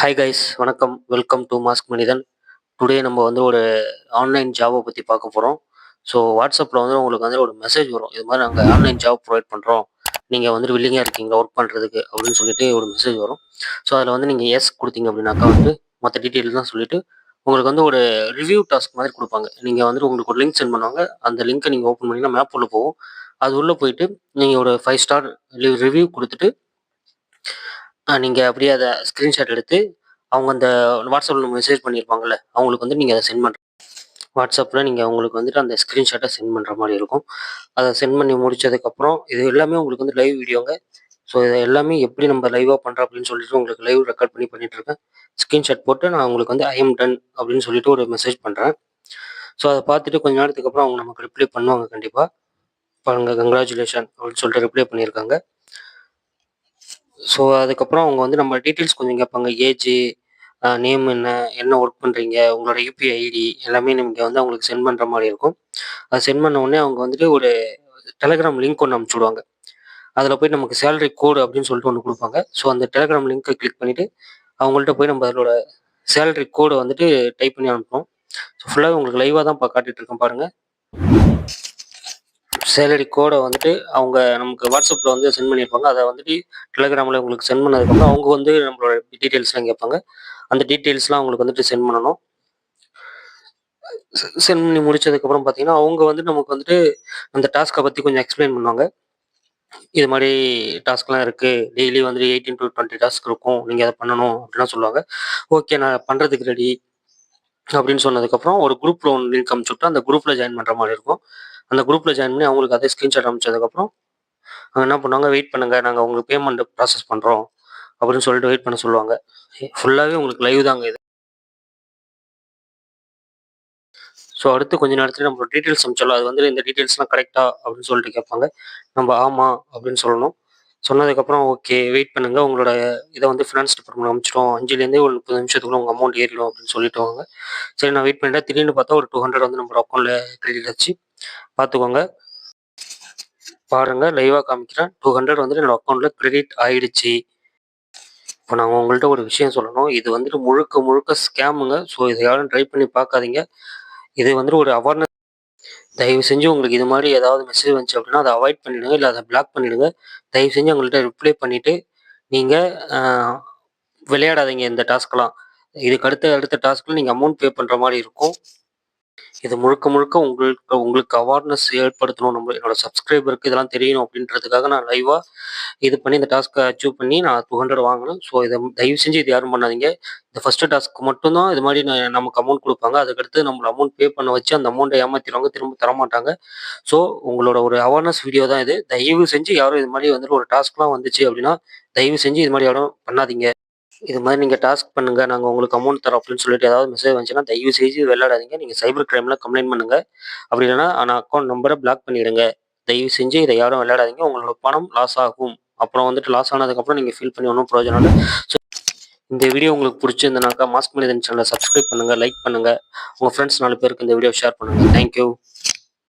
Hi guys வணக்கம். Welcome to mask மனிதன் today நம்ம வந்து ஒரு ஆன்லைன் ஜாபை பற்றி பார்க்க போகிறோம் ஸோ வாட்ஸ்அப்பில் வந்து உங்களுக்கு வந்து ஒரு மெசேஜ் வரும். இது மாதிரி நாங்கள் ஆன்லைன் ஜாப் ப்ரொவைட் பண்ணுறோம் நீங்கள் வந்து வில்லிங்காக இருக்கீங்க ஒர்க் பண்ணுறதுக்கு அப்படின்னு சொல்லிட்டு ஒரு மெசேஜ் வரும். ஸோ அதில் வந்து நீங்கள் எஸ் கொடுத்தீங்க அப்படின்னாக்கா வந்து மற்ற டீட்டெயில்ஸ்லாம் தான் சொல்லிட்டு உங்களுக்கு வந்து ஒரு ரிவ்யூ டாஸ்க் மாதிரி கொடுப்பாங்க. நீங்கள் வந்து உங்களுக்கு ஒரு லிங்க் சென்ட் பண்ணுவாங்க. அந்த லிங்க்கை நீங்கள் ஓப்பன் பண்ணிங்கன்னா மேப் உள்ள போகும் அது உள்ளே போயிட்டு நீங்கள் ஒரு ஃபைவ் ஸ்டார் ரிவ்யூ கொடுத்துட்டு நீங்கள் அப்படியே அதை ஸ்க்ரீன்ஷாட் எடுத்து அவங்க அந்த வாட்ஸ்அப்பில் மெசேஜ் பண்ணியிருப்பாங்கல்ல அவங்களுக்கு வந்து நீங்கள் அதை சென்ட் பண்ணுற வாட்ஸ்அப்பில் நீங்கள் அவங்களுக்கு வந்துட்டு அந்த ஸ்க்ரீன்ஷாட்டை சென்ட் பண்ணுற மாதிரி இருக்கும். அதை சென்ட் பண்ணி முடிச்சதுக்கப்புறம் இது எல்லாமே உங்களுக்கு வந்து லைவ் வீடியோங்க ஸோ இதை எல்லாமே எப்படி நம்ம லைவாக பண்ணுறோம் அப்படின்னு சொல்லிட்டு உங்களுக்கு லைவ் ரெக்கார்ட் பண்ணி பண்ணிட்டு இருக்கேன். ஸ்க்ரீன்ஷாட் போட்டு நான் உங்களுக்கு வந்து ஐஎம் டன் அப்படின்னு சொல்லிட்டு ஒரு மெசேஜ் பண்ணுறேன் ஸோ அதை பார்த்துட்டு கொஞ்ச நேரத்துக்கு அப்புறம் அவங்க நமக்கு ரிப்ளை பண்ணுவாங்க கண்டிப்பாக பாருங்க கங்க்ராச்சுலேஷன் அப்படின்னு சொல்லிட்டு ரிப்ளை பண்ணியிருக்காங்க ஸோ அதுக்கப்புறம் அவங்க வந்து நம்ம டீட்டெயில்ஸ் கொஞ்சம் கேட்பாங்க. ஏஜ் நேம் என்ன என்ன ஒர்க் பண்ணுறீங்க உங்களோட யூபிஐ ஐடி எல்லாமே நீங்கள் வந்து அவங்களுக்கு சென்ட் பண்ணுற மாதிரி இருக்கும். அதை சென்ட் பண்ண உடனே அவங்க வந்துட்டு ஒரு டெலகிராம் லிங்க் ஒன்று அனுப்பிச்சி விடுவாங்க. அதில் போய் நமக்கு சேலரி கோடு அப்படின்னு சொல்லிட்டு ஒன்று கொடுப்பாங்க. ஸோ அந்த டெலகிராம் லிங்க்கை கிளிக் பண்ணிவிட்டு அவங்கள்ட்ட போய் நம்ம அதோட சேலரி கோடை வந்துட்டு டைப் பண்ணி அனுப்பணும் ஸோ ஃபுல்லாக உங்களுக்கு லைவாக தான் பா காட்டிட்டு இருக்கேன் பாருங்கள் சேலரி கோடை வந்துட்டு அவங்க நமக்கு வாட்ஸ்அப்பில் வந்து சென்ட் பண்ணியிருப்பாங்க. அதை வந்துட்டு டெலகிராமில் உங்களுக்கு சென்ட் பண்ணதுக்கப்புறம் அவங்க வந்து நம்மளோட டீட்டெயில்ஸ்லாம் கேட்பாங்க. அந்த டீட்டெயில்ஸ்லாம் அவங்களுக்கு வந்துட்டு சென்ட் பண்ணணும். சென்ட் பண்ணி முடிச்சதுக்கப்புறம் பார்த்தீங்கன்னா அவங்க வந்து நமக்கு வந்துட்டு அந்த டாஸ்க்கை பற்றி கொஞ்சம் எக்ஸ்பிளைன் பண்ணுவாங்க. இது மாதிரி டாஸ்க்லாம் இருக்குது டெய்லி வந்துட்டு எயிட்டீன் டு டுவெண்ட்டி டாஸ்க் இருக்கும். நீங்கள் அதை பண்ணணும் அப்படிலாம் சொல்லுவாங்க. ஓகே நான் பண்ணுறதுக்கு ரெடி அப்படின்னு சொன்னதுக்கப்புறம் ஒரு குரூப் ஒன்று லிங்க் அமைச்சுட்டு அந்த குரூப்பில் ஜாயின் பண்ணுற மாதிரி இருக்கும். அந்த குரூப்பில் ஜாயின் பண்ணி அவங்களுக்கு அதே ஸ்க்ரீன்ஷாட் அமைச்சதுக்கப்புறம் அவங்க என்ன பண்ணுவாங்க? வெயிட் பண்ணுங்கள் நாங்கள் உங்களுக்கு பேமெண்ட் ப்ராசஸ் பண்ணுறோம் அப்படின்னு சொல்லிட்டு வெயிட் பண்ண சொல்லுவாங்க. ஃபுல்லாகவே உங்களுக்கு லைவ் தாங்க இது. ஸோ அடுத்து கொஞ்ச நேரத்தில் நம்மளோட டீட்டெயில்ஸ் அனுப்பிச்சோம் அது வந்து இந்த டீட்டெயில்ஸ்லாம் கரெக்டா அப்படின்னு சொல்லிட்டு கேட்பாங்க. நம்ம ஆமாம் அப்படின்னு சொல்லணும். சொன்னதுக்கப்புறம் ஓகே வெயிட் பண்ணுங்கள் உங்களோட இதை வந்து ஃபினான்ஸ் டிபார்ட்மெண்ட் அனுப்பிச்சிடும் அஞ்சுலேருந்தே ஒரு முப்பது நிமிஷத்துக்குள்ள உங்கள் அமௌண்ட் ஏறிடும் அப்படின்னு சொல்லிட்டுவாங்க சரி நான் வெயிட் பண்ணிட்டேன். திடீர்னு பார்த்தா ஒரு டூ ஹண்ட்ரட் வந்து நம்ம அக்கௌண்ட்டில் கிரெடிட் ஆச்சு பார்த்துக்கோங்க. பாருங்கள் லைவாக காமிக்கிறேன். டூ ஹண்ட்ரட் வந்துட்டு என்னோட அக்கௌண்ட்டில் கிரெடிட் ஆயிடுச்சு. இப்போ நாங்கள் உங்கள்கிட்ட ஒரு விஷயம் சொல்லணும். இது வந்துட்டு முழுக்க முழுக்க ஸ்கேமுங்க ஸோ இதை யாரும் ட்ரை பண்ணி பார்க்காதீங்க. இது வந்துட்டு ஒரு அவேர்னஸ் தயவு செஞ்சு உங்களுக்கு இது மாதிரி ஏதாவது மெசேஜ் வந்துச்சு அப்படின்னா அதை அவாய்ட் பண்ணிடுங்க. இல்லை அதை பிளாக் பண்ணிடுங்க. தயவு செஞ்சு உங்கள்கிட்ட ரிப்ளை பண்ணிவிட்டு நீங்கள் விளையாடாதீங்க இந்த டாஸ்க்கெலாம் இதுக்கு அடுத்த அடுத்த டாஸ்க்கில் நீங்கள் அமௌண்ட் பே பண்ணுற மாதிரி இருக்கும். இது முழுக்க முழுக்க உங்களுக்கு உங்களுக்கு அவேர்னஸ் ஏற்படுத்தணும். நம்ம என்னோட சப்ஸ்கிரைபருக்கு இதெல்லாம் தெரியணும் அப்படின்றதுக்காக நான் லைவாக இது பண்ணி இந்த டாஸ்க்கை அச்சீவ் பண்ணி நான் டூ ஹண்ட்ரட் வாங்கினேன். ஸோ இதை தயவு செஞ்சு இது யாரும் பண்ணாதீங்க. இந்த ஃபஸ்ட்டு டாஸ்க்கு மட்டும்தான் இது மாதிரி நான் நமக்கு அமௌண்ட் கொடுப்பாங்க. அதுக்கடுத்து நம்மளை அமௌண்ட் பே பண்ண வச்சு அந்த அமௌண்ட்டை ஏமாற்றிடுவாங்க திரும்ப தரமாட்டாங்க. ஸோ உங்களோட ஒரு அவேர்னஸ் வீடியோ தான் இது. தயவு செஞ்சு யாரும் இது மாதிரி வந்துட்டு ஒரு டாஸ்க்லாம் வந்துச்சு அப்படின்னா தயவு செஞ்சு இது மாதிரி யாரும் பண்ணாதீங்க. இது மாதிரி நீங்கள் டாஸ்க் பண்ணுங்க நாங்கள் உங்களுக்கு அமௌண்ட் தரோம் அப்படின்னு சொல்லிட்டு ஏதாவது மெசேஜ் வந்துச்சுன்னா தயவு செய்து விளையாடாதீங்க நீங்கள் சைபர் கிரைமில் கம்ப்ளைண்ட் பண்ணுங்க. அப்படி இல்லைன்னா நான் அக்கௌண்ட் நம்பரை பிளாக் பண்ணிடுங்க. தயவு செஞ்சு இதை யாரும் விளையாடாதீங்க. உங்களோட பணம் லாஸ் ஆகும். அப்புறம் வந்துட்டு லாஸ் ஆனதுக்கப்புறம் நீங்கள் ஃபீல் பண்ணி ஒன்றும் பிரயோஜனம் இல்லை. ஸோ இந்த வீடியோ உங்களுக்கு பிடிச்சிருந்தனாக்கா மாஸ்க் மனிதன் சேனலை சப்ஸ்கிரைப் பண்ணுங்கள் லைக் பண்ணுங்கள் உங்கள் ஃப்ரெண்ட்ஸ் நாலு பேருக்கு இந்த வீடியோ ஷேர் பண்ணுங்கள் தேங்க்யூ